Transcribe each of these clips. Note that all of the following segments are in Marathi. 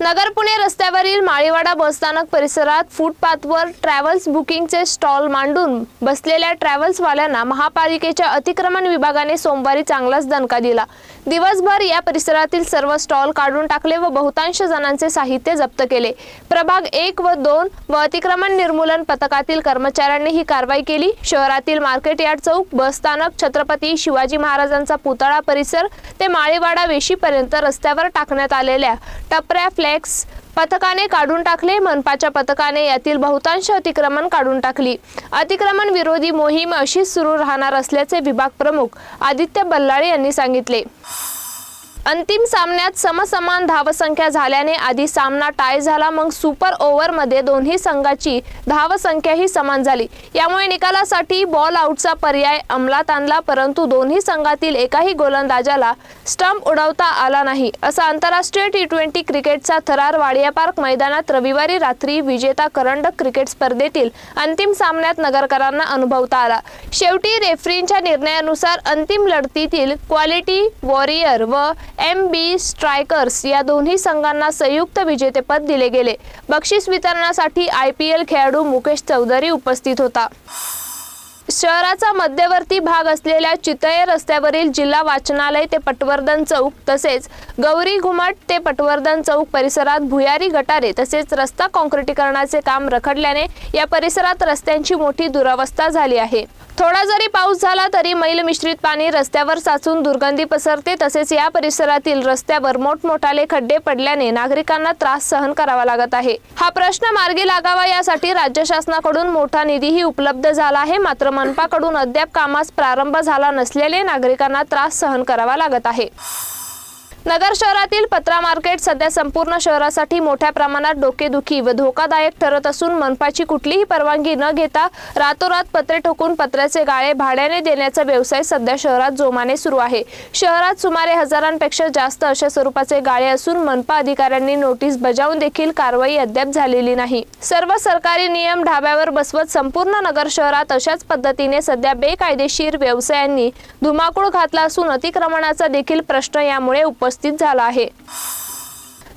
नगर पुणे रस्त्यावरील माळीवाडा बसस्थानक परिसरात फुटपाथवर ट्रॅव्हल्स बुकिंगचे स्टॉल मांडून बसलेल्या ट्रॅव्हल्सवाल्यांना महापालिकेच्या अतिक्रमण विभागाने सोमवारी चांगलाच दणका दिला. दिवसभर या परिसरातील सर्व स्टॉल काढून टाकले व बहुतांश जणांचे साहित्य जप्त केले. प्रभाग एक व दोन व अतिक्रमण निर्मूलन पथकातील कर्मचाऱ्यांनी ही कारवाई केली. शहरातील मार्केट यार्ड चौक बसस्थानक छत्रपती शिवाजी महाराजांचा पुतळा परिसर ते माळीवाडा वेशीपर्यंत रस्त्यावर टाकण्यात आलेल्या टपऱ्या फ्लेक्स पथकाने काढून टाकले मनपाच्या पथकाने यातील बहुतांश अतिक्रमण काढून टाकली. अतिक्रमण विरोधी मोहीम अशीच सुरू राहणार असल्याचे विभाग प्रमुख आदित्य बल्लाळे यांनी सांगितले. अंतिम सामन्यात समसमान धावसंख्या झाल्याने आधी सामना टाय झाला मग सुपर ओव्हरमध्ये दोन्ही संघाची धावसंख्याही समान झाली. यामुळे निकालासाठी बॉल आउटचा पर्याय अंमलात आणला परंतु दोन्ही संघातील एकाही गोलंदाजाला स्टंप उडवता आला नाही. असा आंतरराष्ट्रीय टी ट्वेंटी क्रिकेटचा थरार वाडिया पार्क मैदानात रविवारी रात्री विजेता करंडक क्रिकेट स्पर्धेतील अंतिम सामन्यात नगरकरांना अनुभवता आला. शेवटी रेफरींच्या निर्णयानुसार अंतिम लढतीतील क्वालिटी वॉरियर व एम बी स्ट्रायकर्स या दोन्ही संघांना संयुक्त विजेतेपद दिले गेले. बक्षीस वितरणासाठी आय पी एल खेळाडू मुकेश चौधरी उपस्थित होता. शहराचा मध्यवर्ती भाग असलेल्या चितये रस्त्यावरील जिल्हा वाचनालय ते पटवर्धन चौक तसेच गौरी घुमट ते पटवर्धन चौक परिसरात भुयारी गटारे तसेच रस्ता काँक्रिटीकरणाचे काम रखडल्याने या परिसरात रस्त्यांची मोठी दुरावस्था झाली आहे. थोडा जरी पाऊस झाला तरी मैल मिश्रित पाणी रस्त्यावर साचून दुर्गंधी पसरते. तसेच या परिसरातील रस्त्यावर मोठमोठाले खड्डे पडल्याने नागरिकांना त्रास सहन करावा लागत आहे. हा प्रश्न मार्गी लागावा यासाठी राज्य शासनाकडून मोठा निधीही उपलब्ध झाला आहे. मात्र मनपाकडून अद्याप कामास प्रारंभ झाला नसलेले नागरिकांना त्रास सहन करावा लागत आहे. नगर शहरातील पत्रा मार्केट सध्या संपूर्ण शहरासाठी मोठ्या प्रमाणात डोकेदुखी व धोकादायक ठरत असून मनपाची कुठलीही परवानगी न घेता रातोरात पत्रे ठोकून पत्र्याचे गाळे भाड्याने देण्याचा व्यवसाय सध्या शहरात जोमाने सुरू आहे. शहरात सुमारे हजारांपेक्षा जास्त अशा स्वरूपाचे गाळे असून मनपा अधिकाऱ्यांनी नोटीस बजावून देखील कारवाई अद्याप झालेली नाही. सर्व सरकारी नियम ढाब्यावर बसवत संपूर्ण नगर शहरात अशाच पद्धतीने सध्या बेकायदेशीर व्यवसायांनी धुमाकूळ घातला असून अतिक्रमणाचा देखील प्रश्न यामुळे उपस्थित झाला आहे.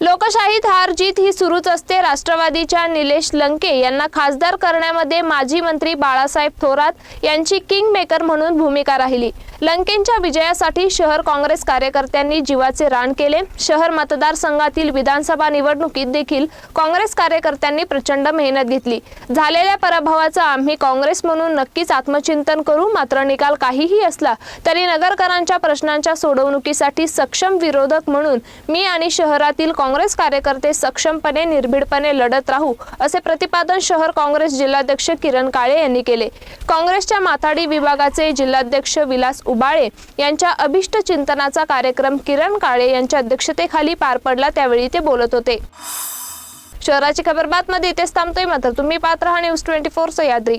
लोकशाहीत हार जीत ही सुरूच असते. राष्ट्रवादीच्या निलेश लंके यांना खासदार करण्यामध्ये माजी मंत्री बाळासाहेब थोरात यांची किंग मेकर म्हणून भूमिका राहिली. लंकेंच्या विजयासाठी शहर काँग्रेस कार्यकर्त्यांनी जीवाचे रान केले. शहर मतदारसंघातील विधानसभा निवडणुकीत देखील काँग्रेस कार्यकर्त्यांनी प्रचंड मेहनत घेतली. झालेल्या पराभवाचं आम्ही काँग्रेस म्हणून नक्कीच आत्मचिंतन करू. मात्र निकाल काहीही असला तरी नगरकरांच्या प्रश्नांच्या सोडवणुकीसाठी सक्षम विरोधक म्हणून मी आणि शहरातील काँग्रेस कार्यकर्ते सक्षमपणे निर्भीडपणे लढत राहू असे प्रतिपादन शहर काँग्रेस जिल्हाध्यक्ष किरण काळे यांनी केले. काँग्रेसच्या माथाडी विभागाचे जिल्हाध्यक्ष विलास उबाळे यांच्या अभिष्ट चिंतनाचा कार्यक्रम किरण काळे यांच्या अध्यक्षतेखाली पार पडला त्यावेळी ते बोलत होते. शहराची खबर बातमध्ये इथेच थांबतोय मात्र तुम्ही पात्र हा न्यूज ट्वेंटी फोर सह्याद्री